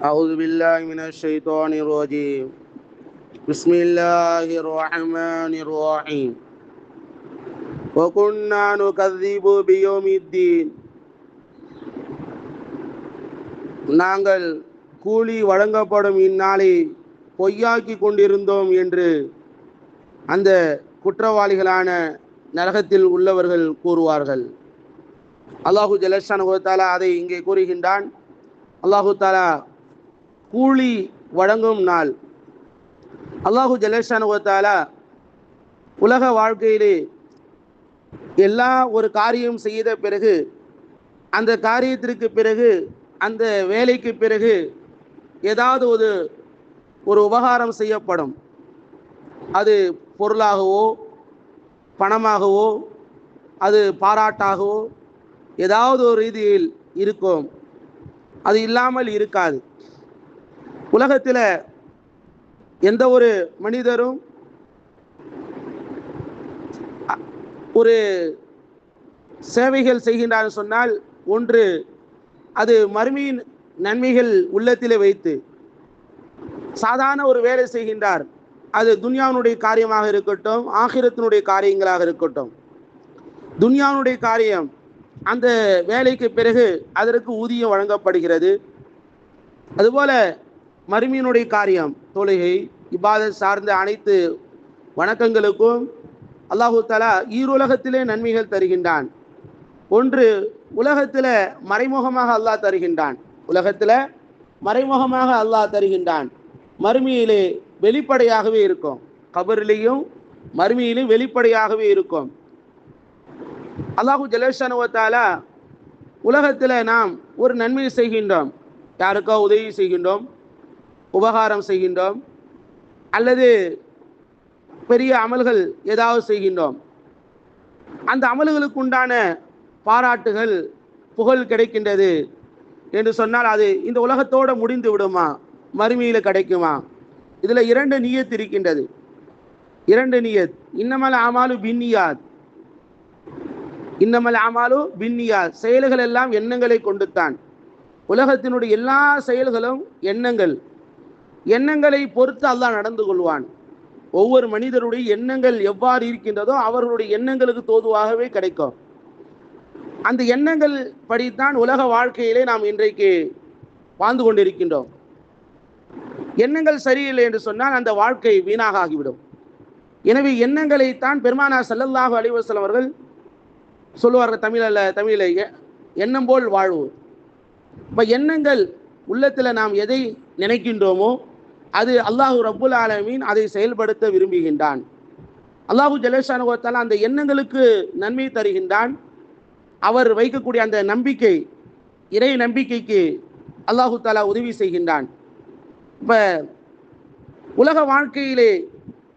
أعوذ بالله من الشيطان الرجيم بسم الله الرحمن الرحيم وكنا نكذب بيوم الدين நாங்கள் கூலி வழங்கப்படும் இந்நாளை பொய்யாக்கி கொண்டிருந்தோம் என்று அந்த குற்றவாளிகளான நரகத்தில் உள்ளவர்கள் கூறுவார்கள் அல்லாஹு ஜலஷான் தாலா அதை இங்கே கூறுகின்றான் அல்லாஹு தாலா கூலி வழங்கும் நாள். அல்லாஹு ஜலேஷான் உலக வாழ்க்கையிலே எல்லா ஒரு காரியம் செய்த பிறகு அந்த காரியத்திற்கு பிறகு அந்த வேலைக்கு பிறகு ஏதாவது ஒரு ஒரு உபகாரம் செய்யப்படும். அது பொருளாகவோ பணமாகவோ அது பாராட்டாகவோ ஏதாவது ஒரு ரீதியில் இருக்கும். அது இல்லாமல் இருக்காது. உலகத்தில் எந்த ஒரு மனிதரும் ஒரு சேவைகள் செய்கின்றார் சொன்னால் ஒன்று அது மறுமையின் நன்மைகள் உள்ளத்திலே வைத்து சாதாரண ஒரு வேலை செய்கின்றார். அது துன்யாவினுடைய காரியமாக இருக்கட்டும் ஆகிரத்தினுடைய காரியங்களாக இருக்கட்டும். துன்யாவினுடைய காரியம் அந்த வேலைக்கு பிறகு அதற்கு ஊதியம் வழங்கப்படுகிறது. அதுபோல மறுமையினுடைய காரியம் தொழுகை இபாத சார்ந்த அனைத்து வணக்கங்களுக்கும் அல்லாஹு தஆலா ஈருலகத்திலே நன்மைகள் தருகின்றான். ஒன்று உலகத்தில் மறைமுகமாக அல்லாஹ் தருகின்றான். உலகத்தில் மறைமுகமாக அல்லாஹ் தருகின்றான். மறுமையிலே வெளிப்படையாகவே இருக்கும். கபரிலேயும் மறுமையிலும் வெளிப்படையாகவே இருக்கும். அல்லாஹு ஜலேஷானுவத்தால உலகத்தில் நாம் ஒரு நன்மை செய்கின்றோம். யாருக்கோ உதவி செய்கின்றோம். உபகாரம் செய்கின்றோம். அல்லது பெரிய அமல்கள் ஏதாவது செய்கின்றோம். அந்த அமல்களுக்கு உண்டான பாராட்டுகள் புகழ் கிடைக்கின்றது. என்று சொன்னால் அது இந்த உலகத்தோடு முடிந்து விடுமா? மறுமையில் கிடைக்குமா? இதில் இரண்டு நீயத் இருக்கின்றது. இரண்டு நீயத். இன்னமல் ஆமாலு பின்னியாத் இன்னமல் ஆமாலு பின்னியாத் செயல்கள் எல்லாம் எண்ணங்களை கொண்டுத்தான். உலகத்தினுடைய எல்லா செயல்களும் எண்ணங்கள். எண்ணங்களை பொறுத்து அல்லாஹ் நடந்து கொள்வான். ஒவ்வொரு மனிதருடைய எண்ணங்கள் எவ்வாறு இருக்கின்றதோ அவர்களுடைய எண்ணங்களுக்கு தோதுவாகவே கிடைக்கும். அந்த எண்ணங்கள் படித்தான் உலக வாழ்க்கையிலே நாம் இன்றைக்கு வாழ்ந்து கொண்டிருக்கின்றோம். எண்ணங்கள் சரியில்லை என்று சொன்னால் அந்த வாழ்க்கை வீணாக ஆகிவிடும் எனவே எண்ணங்களைத்தான் பெருமானா செல்லல்லாக அலைஹி அவர்கள் சொல்லுவார்கள் தமிழில் தமிழில் எ- எண்ணம் போல் வாழ்வு இப்போ எண்ணங்கள் உள்ளத்தில் நாம் எதை நினைக்கின்றோமோ அது அல்லாஹூ ரப்புல் ஆலமீன் அதை செயல்படுத்த விரும்புகின்றான். அல்லாஹு ஜலேஷானுகத்தால் அந்த எண்ணங்களுக்கு நன்மை தருகின்றான். அவர் வைக்கக்கூடிய அந்த நம்பிக்கை இறை நம்பிக்கைக்கு அல்லாஹு தாலா உதவி செய்கின்றான். இப்போ உலக வாழ்க்கையிலே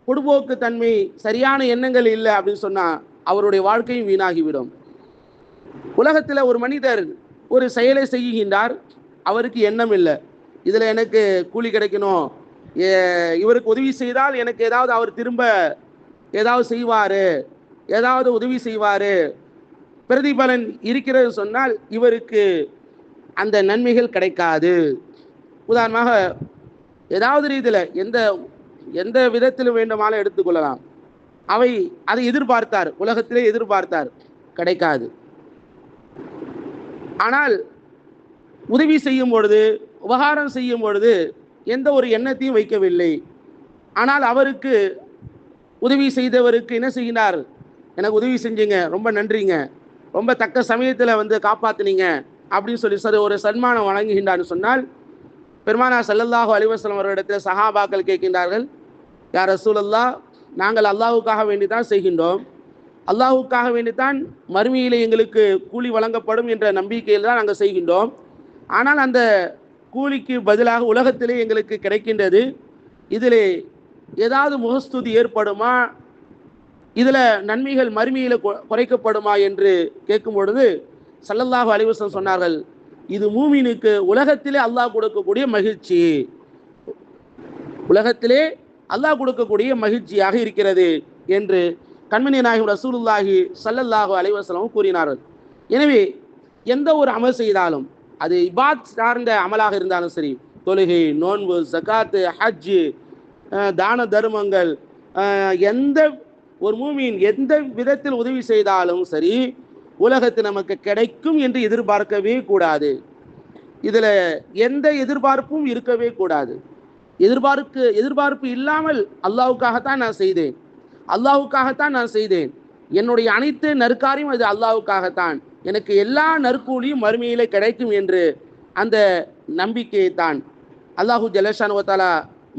பொடுபோக்கு தன்மை சரியான எண்ணங்கள் இல்லை அப்படின்னு சொன்னால் அவருடைய வாழ்க்கையும் வீணாகிவிடும். உலகத்தில் ஒரு மனிதர் ஒரு செயலை செய்கின்றார் அவருக்கு எண்ணம் இல்லை. இதில் எனக்கு கூலி கிடைக்கணும் இவருக்கு உதவி செய்தால் எனக்கு ஏதாவது அவர் திரும்ப ஏதாவது செய்வார் ஏதாவது உதவி செய்வார். பிரதிபலன் இருக்கிறது சொன்னால் இவருக்கு அந்த நன்மைகள் கிடைக்காது. உதாரணமாக ஏதாவது ரீதியில் எந்த எந்த விதத்தில் வேண்டுமானாலும் எடுத்துக்கொள்ளலாம். அவை அதை எதிர்பார்த்தார் உலகத்திலே எதிர்பார்த்தார் கிடைக்காது. ஆனால் உதவி செய்யும் பொழுது உபகாரம் செய்யும் பொழுது எந்த ஒரு எண்ணத்தையும் வைக்கவில்லை. ஆனால் அவருக்கு உதவி செய்தவருக்கு என்ன செய்கிறார் எனக்கு உதவி செஞ்சீங்க ரொம்ப நன்றிங்க. ரொம்ப தக்க சமயத்தில் வந்து காப்பாற்றினீங்க அப்படின்னு சொல்லி சார் ஒரு சன்மானம் வழங்குகின்றான்னு சொன்னால் பெருமானா சல்லல்லாஹு அலைஹி வஸல்லம் சஹாபாக்கள் கேட்கின்றார்கள் யார் ரசூலல்லா நாங்கள் அல்லாஹுக்காக வேண்டி தான் செய்கின்றோம். அல்லாஹ்வுக்காக வேண்டித்தான் மறுமையிலே எங்களுக்கு கூலி வழங்கப்படும் என்ற நம்பிக்கையில் தான் நாங்கள் செய்கின்றோம். ஆனால் அந்த கூலிக்கு பதிலாக உலகத்திலே எங்களுக்கு கிடைக்கின்றது. இதில் ஏதாவது முகஸ்துதி ஏற்படுமா? இதில் நன்மைகள் மறுமையில் கொ- குறைக்கப்படுமா என்று கேட்கும் பொழுது சல்லல்லாஹு அலைஹி சொன்னார்கள் இது மூமினுக்கு உலகத்திலே அல்லாஹ் கொடுக்கக்கூடிய மகிழ்ச்சி. உலகத்திலே அல்லாஹ் கொடுக்கக்கூடிய மகிழ்ச்சியாக இருக்கிறது என்று கண்மணி நாயகம் ரசூலுல்லாஹி சல்லல்லாஹு அலைவசலமும் கூறினார்கள். எனவே எந்த ஒரு அமல் செய்தாலும் அது இபாத் சார்ந்த அமலாக இருந்தாலும் சரி தொழுகை நோன்பு சகாத்து ஹஜ்ஜு தான தர்மங்கள் எந்த ஒரு மூமியின் எந்த விதத்தில் உதவி செய்தாலும் சரி உலகத்து நமக்கு கிடைக்கும் என்று எதிர்பார்க்கவே கூடாது. இதில் எந்த எதிர்பார்ப்பும் இருக்கவே கூடாது. எதிர்பார்க்கு எதிர்பார்ப்பு இல்லாமல் அல்லாவுக்காகத்தான் நான் செய்தேன். அல்லாவுக்காகத்தான் நான் செய்தேன். என்னுடைய அனைத்து நற்காரியம் அது அல்லாவுக்காகத்தான் எனக்கு எல்லா நற்கூலியும் மறுமையிலே கிடைக்கும் என்று அந்த நம்பிக்கையை தான் அல்லாஹு ஜலஷானுவத்தாலா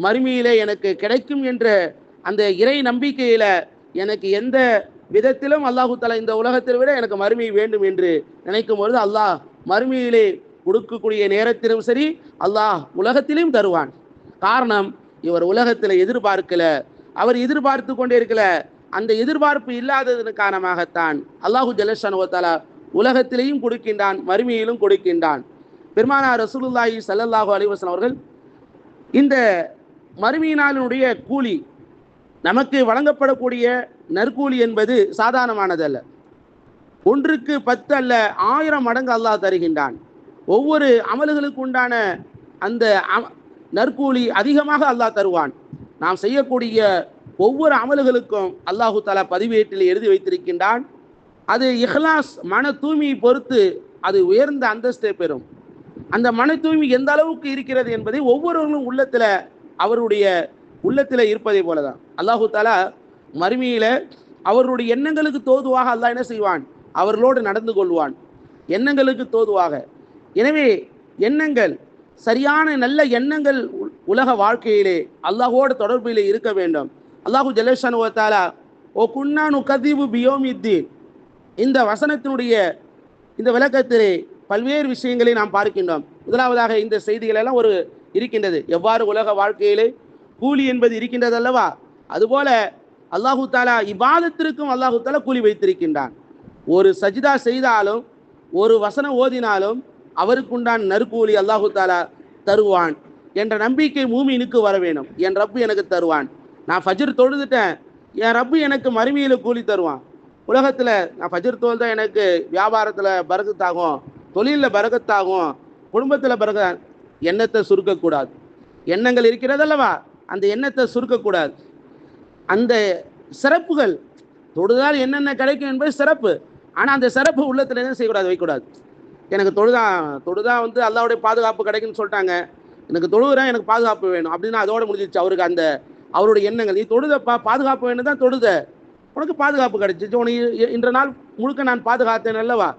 மறுமையிலே எனக்கு கிடைக்கும் என்ற அந்த இறை நம்பிக்கையில எனக்கு எந்த விதத்திலும் அல்லாஹு தலா இந்த உலகத்தை விட எனக்கு மறுமை வேண்டும் என்று நினைக்கும் பொழுது அல்லாஹ் மறுமையிலே கொடுக்கக்கூடிய நேரத்திலும் சரி அல்லாஹ் உலகத்திலும் தருவான். காரணம் இவர் உலகத்தில் எதிர்பார்க்கல. அவர் எதிர்பார்த்து கொண்டே இருக்கல. அந்த எதிர்பார்ப்பு இல்லாததன் காரணமாகத்தான் அல்லாஹு ஜலஷானுவத்தாலா உலகத்திலேயும் கொடுக்கின்றான் மறுமையிலும் கொடுக்கின்றான். பெருமானார் ரசூலுல்லாஹி சல்லல்லாஹு அலிவசன் அவர்கள் இந்த மறுமையினாலினுடைய கூலி நமக்கு வழங்கப்படக்கூடிய நற்கூலி என்பது சாதாரணமானதல்ல. ஒன்றுக்கு பத்து அல்ல ஆயிரம் மடங்கு அல்லாஹ் தருகின்றான். ஒவ்வொரு அமல்களுக்கு உண்டான அந்த அம- நற்கூலி அதிகமாக அல்லாஹ் தருவான். நாம் செய்யக்கூடிய ஒவ்வொரு அமல்களுக்கும் அல்லாஹு தலா பதிவேட்டில் எழுதி வைத்திருக்கின்றான். அது இஹ்லாஸ் மன தூய்மையை பொறுத்து அது உயர்ந்த அந்தஸ்தை பெறும். அந்த மன தூய்மை எந்த அளவுக்கு இருக்கிறது என்பதை ஒவ்வொருவர்களும் உள்ளத்தில் அவருடைய உள்ளத்தில் இருப்பதை போலதான். அல்லாஹு தாலா மறுமையில் அவருடைய எண்ணங்களுக்கு தோதுவாக அல்லாஹ் என்ன செய்வான்? அவர்களோடு நடந்து கொள்வான். எண்ணங்களுக்கு தோதுவாக. எனவே எண்ணங்கள் சரியான நல்ல எண்ணங்கள் உ- உலக வாழ்க்கையிலே அல்லாஹோடு தொடர்பிலே இருக்க வேண்டும். அல்லாஹு ஜலேஷான் தாலா ஓ குன்னானு கதீபு பியோமித்தீன். இந்த வசனத்தினுடைய இந்த விளக்கத்திலே பல்வேறு விஷயங்களை நாம் பார்க்கின்றோம். முதலாவதாக இந்த செய்திகள் எல்லாம் ஒரு இருக்கின்றது. எவ்வாறு உலக வாழ்க்கையிலே கூலி என்பது இருக்கின்றது அல்லவா? அதுபோல அல்லாஹு தாலா இபாதத்திற்கும் அல்லாஹு தாலா கூலி வைத்திருக்கின்றான். ஒரு சஜிதா செய்தாலும் ஒரு வசனம் ஓதினாலும் அவருக்குண்டான் நற்கூலி அல்லாஹு தாலா தருவான் என்ற நம்பிக்கை மூமினுக்கு வர வேணும் என் ரப்பு எனக்கு தருவான். நான் ஃபஜ்ர் தொழுதுட்டேன். என் ரப்பு எனக்கு மறுமையில் கூலி தருவான். உலகத்தில் நான் ஃபஜர் தோல் தான் எனக்கு வியாபாரத்தில் பரகத்தாகும் தொழிலில் பரகத்தாகும் குடும்பத்தில் பரக எண்ணத்தை சுருக்கக்கூடாது. எண்ணங்கள் இருக்கிறது அல்லவா? அந்த எண்ணத்தை சுருக்கக்கூடாது. அந்த சிறப்புகள் தொழுதால் என்னென்ன கிடைக்கும் என்பது சிறப்பு. ஆனால் அந்த சிறப்பு உள்ளத்தில் என்ன செய்யக்கூடாது? வைக்கக்கூடாது. எனக்கு தொழுதா தொழுதா வந்து அல்லாவுடைய பாதுகாப்பு கிடைக்குன்னு சொல்லிட்டாங்க. எனக்கு தொழுகிறேன் எனக்கு பாதுகாப்பு வேணும். அப்படின்னு அதோட முடிஞ்சிச்சு அவருக்கு அந்த அவருடைய எண்ணங்கள். நீ தொழுதப்பா பாதுகாப்பு வேணும் தான் தொழுத. உனக்கு பாதுகாப்பு கிடைச்சிச்சு. உனக்கு இன்ற நாள் முழுக்க நான் பாதுகாத்தேன் அல்லவா?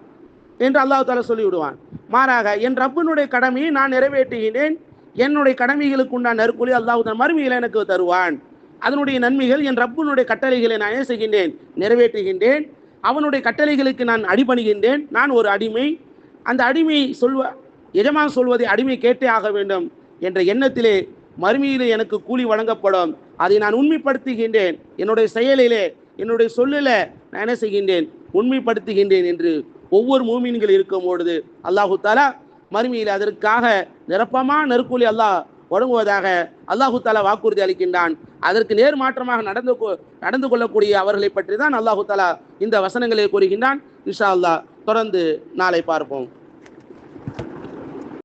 என்று அல்லாஹு தாலா சொல்லிவிடுவான். மாறாக என் ரப்பினுடைய கடமையை நான் நிறைவேற்றுகிறேன். என்னுடைய கடமைகளுக்கு உண்டான நற்கூலி அல்லாஹு தன் மறுமையில் எனக்கு தருவான். அதனுடைய நன்மைகள் என் ரப்பினுடைய கட்டளைகளை நான் என்ன செய்கின்றேன்? நிறைவேற்றுகின்றேன். அவனுடைய கட்டளைகளுக்கு நான் அடிபணிகின்றேன். நான் ஒரு அடிமை. அந்த அடிமை சொல்வ எஜமான் சொல்வதை அடிமை கேட்டே ஆக வேண்டும் என்ற எண்ணத்திலே மறுமையிலே எனக்கு கூலி வழங்கப்படும். அதை நான் உண்மைப்படுத்துகின்றேன். என்னுடைய செயலிலே என்னுடைய சொல்லில் நான் என்ன செய்கின்றேன்? உண்மைப்படுத்துகின்றேன் என்று ஒவ்வொரு மூமின்கள் இருக்கும் பொழுது அல்லாஹு தாலா மறுமையில் அதற்காக நிரப்பமா நெருக்கூலி அல்லாஹ் வழங்குவதாக அல்லாஹு தாலா வாக்குறுதி அளிக்கின்றான். அதற்கு நேர் மாற்றமாக நடந்து கொ- நடந்து கொள்ளக்கூடிய அவர்களை பற்றி தான் அல்லாஹு தாலா இந்த வசனங்களை கூறுகின்றான். இஷா அல்லா தொடர்ந்து நாளை பார்ப்போம்.